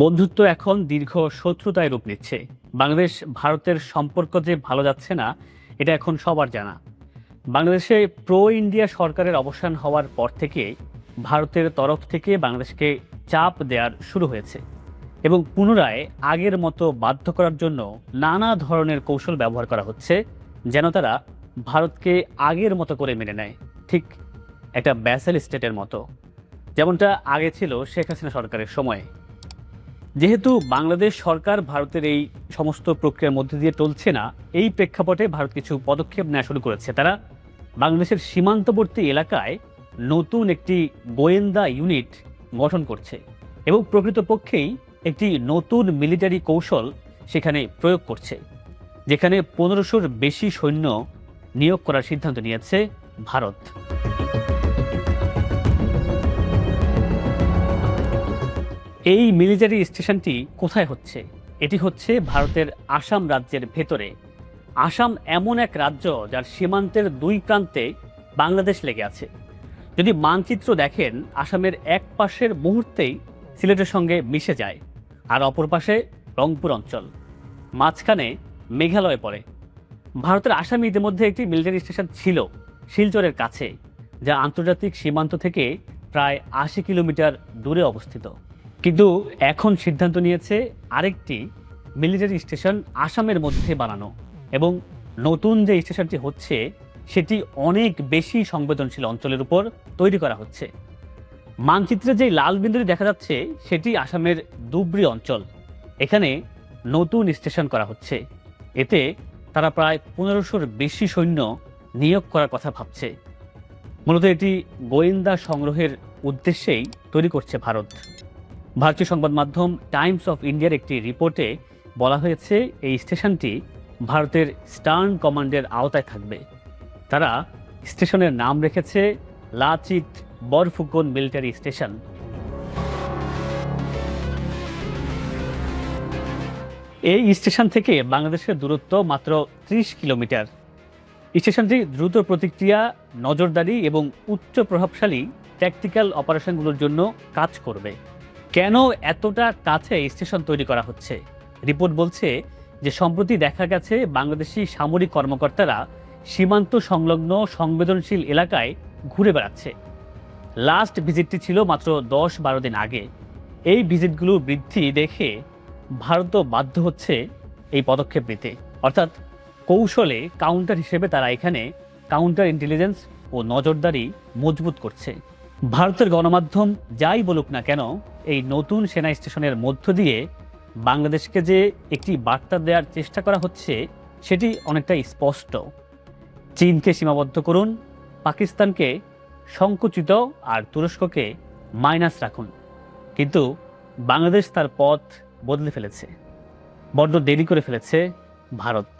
বন্ধুত্ব এখন দীর্ঘ শত্রুতায় রূপ নিচ্ছে। বাংলাদেশ, ভারতের সম্পর্ক যে ভালো যাচ্ছে না, এটা এখন সবার জানা। বাংলাদেশে প্রো ইন্ডিয়া সরকারের অবসান হওয়ার পর থেকে ভারতের তরফ থেকে বাংলাদেশকে চাপ দেওয়ার শুরু হয়েছে এবং পুনরায় আগের মতো বাধ্য করার জন্য নানা ধরনের কৌশল ব্যবহার করা হচ্ছে যেন তারা ভারতকে আগের মতো করে মেনে নেয়। ঠিক একটা ব্যাসেল স্টেটের মতো। যেমনটা আগে ছিল শেখ হাসিনা সরকারের সময়ে। যেহেতু বাংলাদেশ সরকার ভারতের এই সমস্ত প্রক্রিয়ার মধ্যে দিয়ে চলছে না, এই প্রেক্ষাপটে ভারত কিছু পদক্ষেপ নেওয়া শুরু করেছে। তারা বাংলাদেশের সীমান্তবর্তী এলাকায় নতুন একটি গোয়েন্দা ইউনিট গঠন করছে এবং প্রকৃতপক্ষেই একটি নতুন মিলিটারি কৌশল সেখানে প্রয়োগ করছে, যেখানে পনেরোশোর বেশি সৈন্য নিয়োগ করার সিদ্ধান্ত নিয়েছে ভারত। এই মিলিটারি স্টেশনটি কোথায় হচ্ছে? এটি হচ্ছে ভারতের আসাম রাজ্যের ভেতরে। আসাম এমন এক রাজ্য যার সীমান্তের দুই প্রান্তে বাংলাদেশ লেগে আছে। যদি মানচিত্র দেখেন, আসামের এক পাশের মুহূর্তেই সিলেটের সঙ্গে মিশে যায় আর অপর পাশে রংপুর অঞ্চল। মাঝখানে মেঘালয় পড়ে। ভারতের আসামে ইতিমধ্যে একটি মিলিটারি স্টেশন ছিল, শিলচরের কাছে, যা আন্তর্জাতিক সীমান্ত থেকে প্রায় আশি কিলোমিটার দূরে অবস্থিত। কিন্তু এখন সিদ্ধান্ত নিয়েছে আরেকটি মিলিটারি স্টেশন আসামের মধ্যে বানানো এবং নতুন যে স্টেশনটি হচ্ছে, সেটি অনেক বেশি সংবেদনশীল অঞ্চলের উপর তৈরি করা হচ্ছে। মানচিত্রে যে লাল বিন্দুটি দেখা যাচ্ছে, সেটি আসামের ধুবড়ি অঞ্চল। এখানে নতুন স্টেশন করা হচ্ছে। এতে তারা প্রায় পনেরোশোর বেশি সৈন্য নিয়োগ করার কথা ভাবছে। মূলত এটি গোয়েন্দা সংগ্রহের উদ্দেশ্যেই তৈরি করছে ভারত। ভারতীয় সংবাদ মাধ্যম টাইমস অফ ইন্ডিয়ার একটি রিপোর্টে বলা হয়েছে, এই স্টেশনটি ভারতের স্টার্ন কমান্ডের আওতায় থাকবে। তারা স্টেশনের নাম রেখেছে লাচিত বরফুকন মিলিটারি স্টেশন। এই স্টেশন থেকে বাংলাদেশের দূরত্ব মাত্র ত্রিশ কিলোমিটার। স্টেশনটি দ্রুত প্রতিক্রিয়া, নজরদারি এবং উচ্চ প্রভাবশালী ট্যাকটিক্যাল অপারেশনগুলোর জন্য কাজ করবে। কেন এতটা কাছে স্টেশন তৈরি করা হচ্ছে? রিপোর্ট বলছে যে সম্প্রতি দেখা গেছে বাংলাদেশি সামরিক কর্মকর্তারা সীমান্ত সংলগ্ন সংবেদনশীল এলাকায় ঘুরে বেড়াচ্ছে। লাস্ট ভিজিটটি ছিল মাত্র দশ বারো দিন আগে। এই ভিজিটগুলোর বৃদ্ধি দেখে ভারতও বাধ্য হচ্ছে এই পদক্ষেপ নিতে। অর্থাৎ কৌশলে কাউন্টার হিসেবে তারা এখানে কাউন্টার ইন্টেলিজেন্স ও নজরদারি মজবুত করছে। ভারতের গণমাধ্যম যাই বলুক না কেন এই নতুন সেনা স্টেশনের মধ্য দিয়ে বাংলাদেশকে যে একটি বার্তা দেওয়ার চেষ্টা করা হচ্ছে, সেটি অনেকটাই স্পষ্ট। চীনকে সীমাবদ্ধ করুন, পাকিস্তানকে সংকুচিত আর তুরস্ককে মাইনাস রাখুন। কিন্তু বাংলাদেশ তার পথ বদলে ফেলেছে, বড্ড দেরি করে ফেলেছে ভারত।